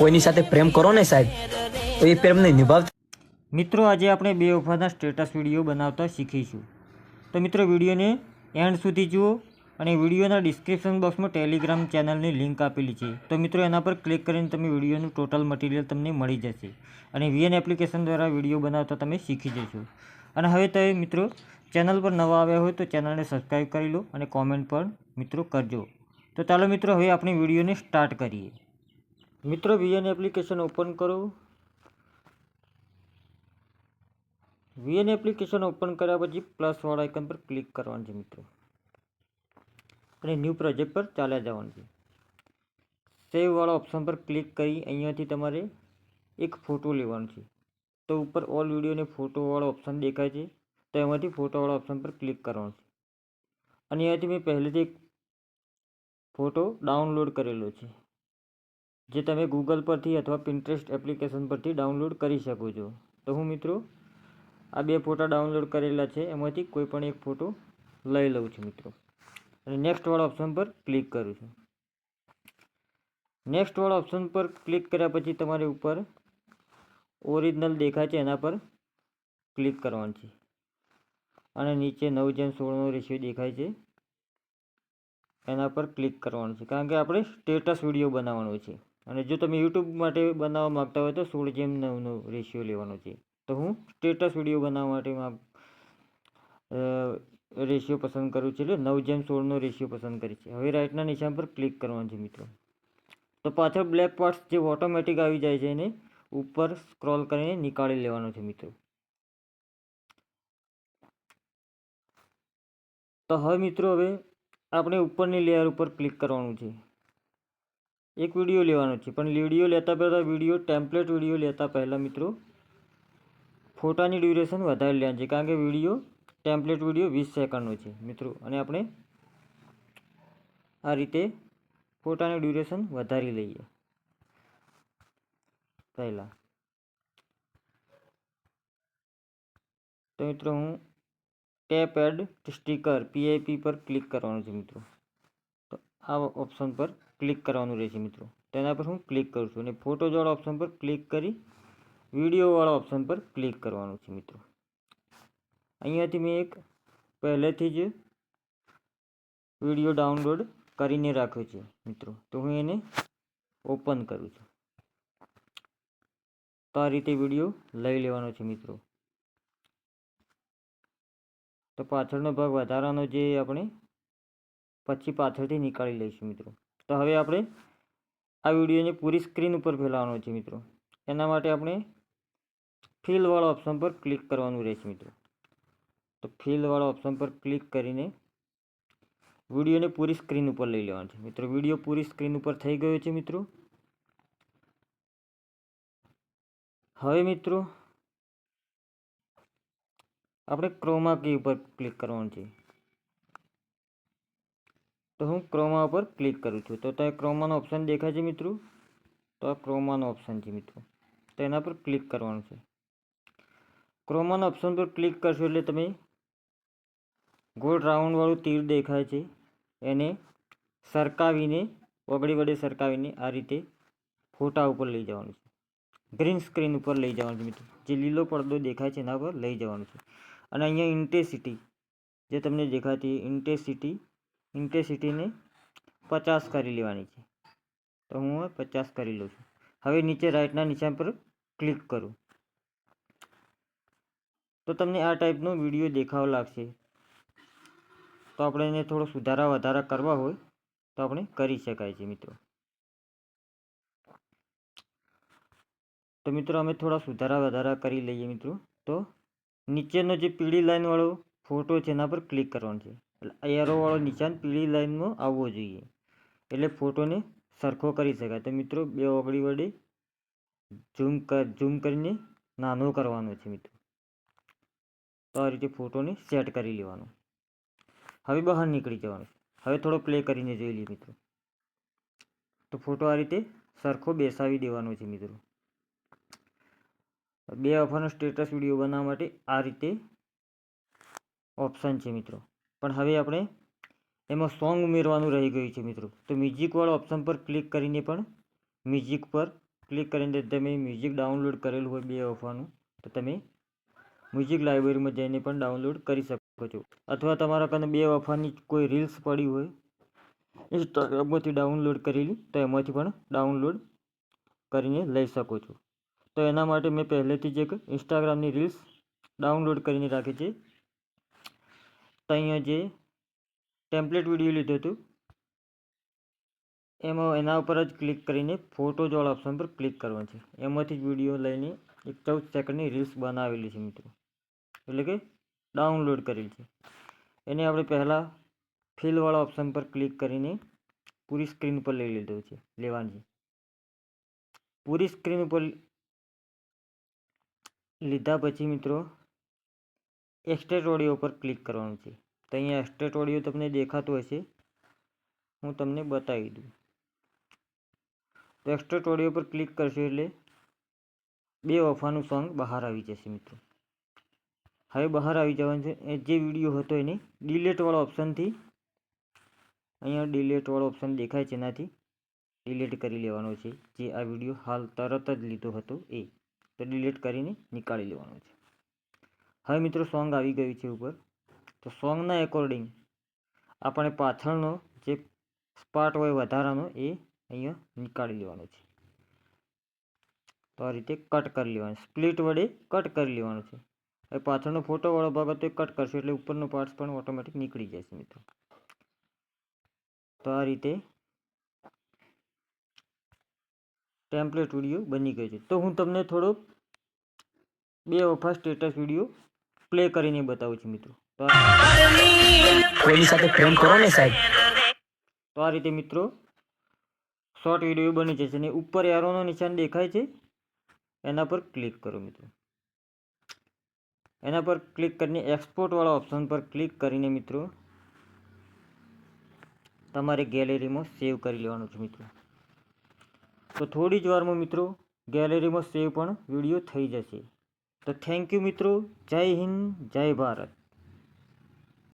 કોઈની સાથે પ્રેમ કરો ને સાહેબ? તો એ પ્રેમને નિભાવતા. મિત્રો, આજે આપણે બે વફાના સ્ટેટસ વીડિયો બનાવતા શીખીશું. તો મિત્રો, વિડીયોને એન્ડ સુધી જુઓ અને વિડીયોના ડિસ્ક્રિપ્શન બોક્સમાં ટેલિગ્રામ ચેનલની લિંક આપેલી છે. તો મિત્રો, એના પર ક્લિક કરીને તમે વિડીયોનું ટોટલ મટીરિયલ તમને મળી જશે અને વીએન એપ્લિકેશન દ્વારા વીડિયો બનાવતા તમે શીખી જશો. અને હવે તમે મિત્રો ચેનલ પર નવા આવ્યા હોય તો ચેનલને સબસ્ક્રાઈબ કરી લો અને કોમેન્ટ પણ મિત્રો કરજો. તો ચાલો મિત્રો, હવે આપણે વિડીયોને સ્ટાર્ટ કરીએ. મિત્રો વીએન એપ્લિકેશન ઓપન કરો. વીએન એપ્લિકેશન ઓપન કર્યા પછી પ્લસવાળા આઇકન પર ક્લિક કરવાનું છે મિત્રો. અને ન્યૂ પ્રોજેક્ટ પર ચાલ્યા જવાનું છે. સેવવાળા ઓપ્શન પર ક્લિક કરી અહીંયાથી તમારે એક ફોટો લેવાનો છે. તો ઉપર ઓલ વિડીયોને ફોટોવાળો ઓપ્શન દેખાય છે. તો એમાંથી ફોટોવાળા ઓપ્શન પર ક્લિક કરવાનું છે. અને અહીંયાથી મેં પહેલેથી એક ફોટો ડાઉનલોડ કરેલો છે. જે તમે ગૂગલ પરથી અથવા પિન્ટરેસ્ટ એપ્લિકેશન પરથી ડાઉનલોડ કરી શકો છો. તો હું મિત્રો, આ બે ફોટા ડાઉનલોડ કરેલા છે. એમાંથી કોઈ પણ એક ફોટો લઈ લઉં છું મિત્રો. અને નેક્સ્ટવાળા ઓપ્શન પર ક્લિક કરું છું. નેક્સ્ટવાળા ઓપ્શન પર ક્લિક કર્યા પછી તમારે ઉપર ઓરિજિનલ દેખાય છે, એના પર ક્લિક કરવાનું છે. અને નીચે નવ જેમ સોળનો રેશિયો દેખાય છે, એના પર ક્લિક કરવાનું છે. કારણ કે આપણે સ્ટેટસ વીડિયો બનાવવાનો છે. અને જો તમે યુટ્યુબ માટે બનાવવા માગતા હોય તો સોળ જેમ નવનો રેશિયો લેવાનો છે. તો હું સ્ટેટસ વીડિયો બનાવવા માટે રેશિયો પસંદ કરું છું એટલે નવ જેમ સોળનો રેશિયો પસંદ કરી છે. હવે રાઇટના નિશાન પર ક્લિક કરવાનું છે મિત્રો. તો પાછળ બ્લેક પાર્ટ્સ જે ઓટોમેટિક આવી જાય છે એને ઉપર સ્ક્રોલ કરીને નીકાળી લેવાનો છે મિત્રો. તો હવે મિત્રો હવે આપણે ઉપરની લેયર ઉપર ક્લિક કરવાનું છે. એક વીડિયો લેવાનો છે. પણ વીડિયો લેતા પહેલાં વીડિયો ટેમ્પલેટ વીડિયો લેતા પહેલાં મિત્રો, ફોટાની ડ્યુરેશન વધારી લેવાની છે. કારણ કે વીડિયો ટેમ્પલેટ વીડિયો વીસ સેકન્ડનો છે મિત્રો. અને આપણે આ રીતે ફોટાની ડ્યુરેશન વધારી લઈએ. પહેલાં. તો મિત્રો હું ટેપ એડ સ્ટીકર પીઆઈપી પર ક્લિક કરવાનું છે મિત્રો. તો આ ઓપ્શન પર ક્લિક કરવાનું રહેશે મિત્રો. તેના પર હું ક્લિક કરું છું અને ફોટોવાળા ઓપ્શન પર ક્લિક કરી વિડીયોવાળા ઓપ્શન પર ક્લિક કરવાનું છે મિત્રો. અહીંયાથી મેં એક પહેલેથી જ વીડિયો ડાઉનલોડ કરીને રાખ્યો છે મિત્રો. તો હું એને ઓપન કરું છું. તો આ રીતે વીડિયો લઈ લેવાનો છે મિત્રો. તો પાછળનો ભાગ વધારાનો જે આપણે પછી પાછળથી નીકાળી લઈશું મિત્રો. તો હવે આપણે આ વિડીયોને પૂરી સ્ક્રીન ઉપર ફેલાવવાનો છે મિત્રો. એના માટે આપણે ફિલવાળા ઓપ્શન પર ક્લિક કરવાનું રહેશે મિત્રો. તો ફિલવાળા ઓપ્શન પર ક્લિક કરીને વિડીયોને પૂરી સ્ક્રીન ઉપર લઈ લેવાનો છે. મિત્રો, વીડિયો પૂરી સ્ક્રીન ઉપર થઈ ગયો છે મિત્રો. હવે મિત્રો, આપણે ક્રોમા કી ઉપર ક્લિક કરવાનું છે. તો હું ક્રોમા ઉપર ક્લિક કરું છું. તો ત્યાં ક્રોમાનો ઓપ્શન દેખાય છે મિત્રો? તો આ ક્રોમાનો ઓપ્શન છે મિત્રો. તો એના પર ક્લિક કરવાનું છે. ક્રોમાના ઓપ્શન પર ક્લિક કરશો એટલે તમે ગોળ રાઉન્ડવાળું તીર દેખાય છે. એને સરકાવીને, ઓગળી વડે સરકાવીને આ રીતે ફોટા ઉપર લઈ જવાનું છે. ગ્રીન સ્ક્રીન ઉપર લઈ જવાનું છે મિત્રો. જે લીલો પડદો દેખાય છે એના પર લઈ જવાનું છે. અને અહીંયા ઇન્ટેન્સિટી જે તમને દેખાતી ઇન્ટેન્સિટી ઇન્ટેન્સિટીને પચાસ કરી લેવાની છે. તો હું પચાસ કરી લઉં છું. હવે નીચે રાઇટના નિશાન પર ક્લિક કરું. તો તમને આ ટાઈપનો વીડિયો દેખાવ લાગશે. તો આપણે એને થોડો સુધારા વધારા કરવા હોય તો આપણે કરી શકાય છે મિત્રો. તો મિત્રો અમે થોડા સુધારા વધારા કરી લઈએ મિત્રો. તો નીચેનો જે પીળી લાઈનવાળો ફોટો છે એના પર ક્લિક કરવાનું છે. એટલે એરોવાળો નિશાન પીળી લાઈનમાં આવવો જોઈએ. એટલે ફોટોને સરખો કરી શકાય. તો મિત્રો, બે ઓગળી વડે ઝૂમ કર, ઝૂમ કરીને નાનો કરવાનો છે મિત્રો. તો આ રીતે ફોટોને સેટ કરી લેવાનો. હવે બહાર નીકળી જવાનું હવે થોડો પ્લે કરીને જોઈ લઈએ મિત્રો. તો ફોટો આ રીતે સરખો બેસાવી દેવાનો છે મિત્રો. બે ઓફરનો સ્ટેટસ વીડિયો બનાવવા માટે આ રીતે ઓપ્શન છે મિત્રો. પણ હવે આપણે એમાં સોંગ ઉમેરવાનું રહી ગયું છે મિત્રો. તો મ્યુઝિકવાળા ઓપ્શન પર ક્લિક કરીને પણ મ્યુઝિક પર ક્લિક કરીને તમે મ્યુઝિક ડાઉનલોડ કરેલું હોય બે ઓફરનું, તો તમે મ્યુઝિક લાઇબ્રેરીમાં જઈને પણ ડાઉનલોડ કરી શકો છો. અથવા તમારા કને બે ઓફરની કોઈ રીલ્સ પડી હોય ઇન્સ્ટાગ્રામમાંથી ડાઉનલોડ કરેલી, તો એમાંથી પણ ડાઉનલોડ કરીને લઈ શકો છો. તો એના માટે મેં પહેલેથી જ એક ઇન્સ્ટાગ્રામની રીલ્સ ડાઉનલોડ કરીને રાખી છે. તો અહીંયા જે ટેમ્પલેટ વીડિયો લીધું હતું, એમાં એના ઉપર જ ક્લિક કરીને ફોટોજવાળા ઓપ્શન પર ક્લિક કરવાનું છે. એમાંથી જ વીડિયો લઈને એક ચૌદ સેકન્ડની રીલ્સ બનાવેલી છે મિત્રો. એટલે કે ડાઉનલોડ કરેલી છે. એને આપણે પહેલાં ફિલવાળા ઓપ્શન પર ક્લિક કરીને પૂરી સ્ક્રીન ઉપર લઈ લીધો છે, લેવાની છે. પૂરી સ્ક્રીન ઉપર લીધા પછી મિત્રો એક્સટેટ ઓડિયો પર ક્લિક કરવાનું છે. તો અહીંયા એક્સટેટ ઓડિયો તમને દેખાતો હશે. હું તમને બતાવી દઉં. તો એક્સટેટ ઓડિયો પર ક્લિક કરશો એટલે બે વફાનું સોંગ બહાર આવી જશે મિત્રો. હવે બહાર આવી જવાનું છે. જે વીડિયો હતો એને ડિલેટવાળા ઓપ્શનથી અહીંયા ડિલેટવાળો ઓપ્શન દેખાય છે એનાથી ડિલેટ કરી લેવાનો છે. જે આ વીડિયો હાલ તરત જ લીધો હતો એ. તો ડિલેટ કરીને નીકાળી લેવાનો છે. હવે મિત્રો સોંગ આવી ગયું છે ઉપર. તો સોંગના એકોર્ડિંગ આપણે પાછળનો જે પાર્ટ હોય વધારાનો એ અહીંયા નીકાળી લેવાનો છે. તો આ રીતે કટ કરી લેવાનો સ્પ્લિટ વડે કટ કરી લેવાનો છે. હવે પાછળનો ફોટોવાળો ભાગ હતો એ કટ કરશે એટલે ઉપરનો પાર્ટ્સ પણ ઓટોમેટિક નીકળી જશે મિત્રો. તો આ રીતે ટેમ્પલેટ વીડિયો બની ગયો છે. તો હું તમને થોડો બે વફા સ્ટેટસ વીડિયો પ્લે કરીને બતાવું છું મિત્રો. તો કોઈની સાથે પ્રેમ કરો ને સાહેબ? તો આ રીતે મિત્રો શોર્ટ વીડિયો બની જશે અને ઉપર એરોનો નિશાન દેખાય છે. એના પર ક્લિક કરો મિત્રો. એના પર ક્લિક કરીને એક્સપોર્ટવાળા ઓપ્શન પર ક્લિક કરીને મિત્રો તમારે ગેલેરીમાં સેવ કરી લેવાનું છે મિત્રો. તો થોડી જ વારમાં મિત્રો ગેલેરીમાં સેવ પણ વીડિયો થઈ જશે. તો થેન્ક યુ મિત્રો. જય હિન્દ જય ભારત.